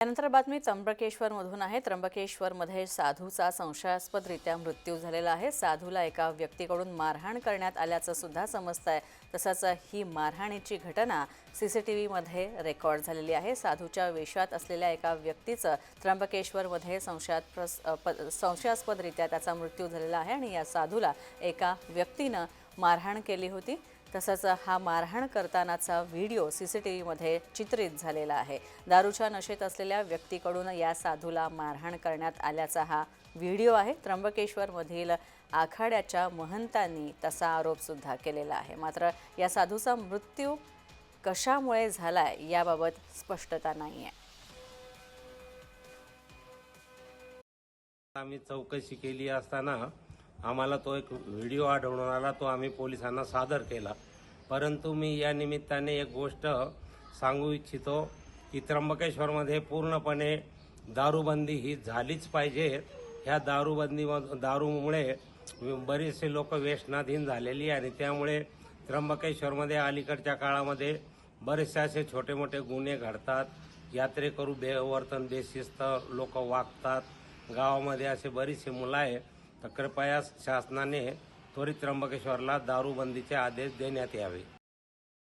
त्यानंतर बातमी त्र्यंबकेश्वरमधून आहे. त्र्यंबकेश्वरमध्ये साधूचा संशयास्पदरित्या मृत्यू झालेला आहे. साधूला एका व्यक्तीकडून मारहाण करण्यात आल्याचं सुद्धा समजत आहे तसंच ही मारहाणीची घटना सी सी टी व्हीमध्ये रेकॉर्ड झालेली आहे. साधूच्या वेशात असलेल्या एका व्यक्तीचं त्र्यंबकेश्वरमध्ये संशयात संशयास्पदरित्या त्याचा मृत्यू झालेला आहे आणि या साधूला एका व्यक्तीनं मारहाण केली होती. तसंच हा मारहाण करतानाचा व्हिडिओ सी सी टी व्हीमध्ये चित्रित झालेला आहे. दारूच्या नशेत असलेल्या व्यक्तीकडून या साधूला मारहाण करण्यात आल्याचा हा व्हिडिओ आहे. त्र्यंबकेश्वरमधील आखाड्याच्या महंतांनी तसा आरोपसुद्धा केलेला आहे. मात्र या साधूचा मृत्यू कशामुळे झालाय याबाबत स्पष्टता नाही आहे आम्ही चौकशी केली असताना आम्हाला तो एक व्हिडिओ आढळून आला तो आम्ही पोलिसांना सादर केला. परंतु मी या निमित्ताने एक गोष्ट सांगू इच्छितो की त्र्यंबकेश्वरमध्ये पूर्णपणे दारूबंदी ही झालीच पाहिजे. ह्या दारूबंदी दारूमुळे बरेचसे लोक व्यसनाधीन झालेली आणि त्यामुळे त्र्यंबकेश्वरमध्ये अलीकडच्या काळामध्ये बरेचसे असे छोटे मोठे गुन्हे घडतात. यात्रेकरू बेवर्तन बेशिस्त लोक वागतात. गावामध्ये असे बरीचशी मुलं आहे तर कृपया शासनाने त्वरित त्र्यंबकेश्वरला दारूबंदीचे आदेश देण्यात यावे.